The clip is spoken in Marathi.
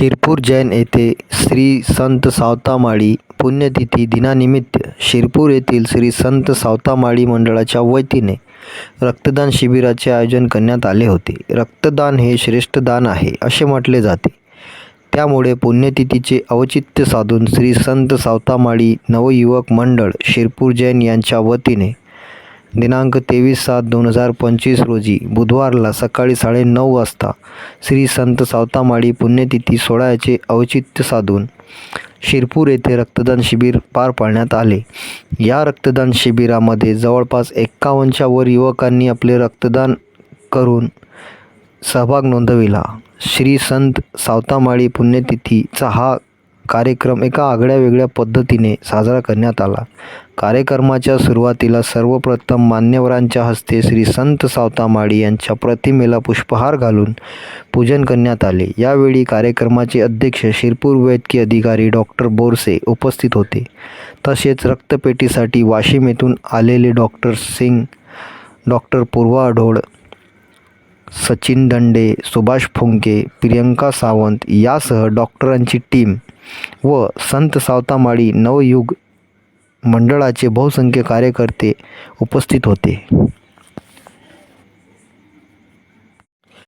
शिरपूर जैन येथे श्री संत सावतामाळी पुण्यतिथी दिनानिमित्त शिरपूर येथील श्री संत सावतामाळी मंडळाच्या वतीने रक्तदान शिबिराचे आयोजन करण्यात आले होते. रक्तदान हे श्रेष्ठ दान आहे असे म्हटले जाते. त्यामुळे पुण्यतिथीचे औचित्य साधून श्री संत सावतामाळी नवयुवक मंडळ शिरपूर जैन यांच्या वतीने दिनांक तेवीस सात दोन हजार पंचवीस रोजी बुधवारला सकाळी साडेनऊ वाजता श्री संत सावतामाळी पुण्यतिथी सोहळ्याचे औचित्य साधून शिरपूर येथे रक्तदान शिबिर पार पाडण्यात आले. या रक्तदान शिबिरामध्ये जवळपास एक्कावन्नच्या वर युवकांनी आपले रक्तदान करून सहभाग नोंदविला. श्री संत सावतामाळी पुण्यतिथीचा हा कार्यक्रम एका आगळ्या वेगळ्या पद्धतीने साजरा करण्यात आला. कार्यक्रमाच्या सुरुवातीला सर्वप्रथम मान्यवरांच्या हस्ते श्री संत सावतामाळी यांच्या प्रतिमेला पुष्पहार घालून पूजन करण्यात आले. यावेळी कार्यक्रमाचे अध्यक्ष शिरपूर वैद्यकीय अधिकारी डॉक्टर बोरसे उपस्थित होते. तसेच रक्तपेटीसाठी वाशिम येथून आलेले डॉक्टर सिंग डॉक्टर पूर्वा ढोळ सचिन दंडे सुभाष फुंके प्रियंका सावंत यासह डॉक्टरांची टीम व संत सावतामाळी नवयुग मंडळाचे बहुसंख्य कार्यकर्ते उपस्थित होते.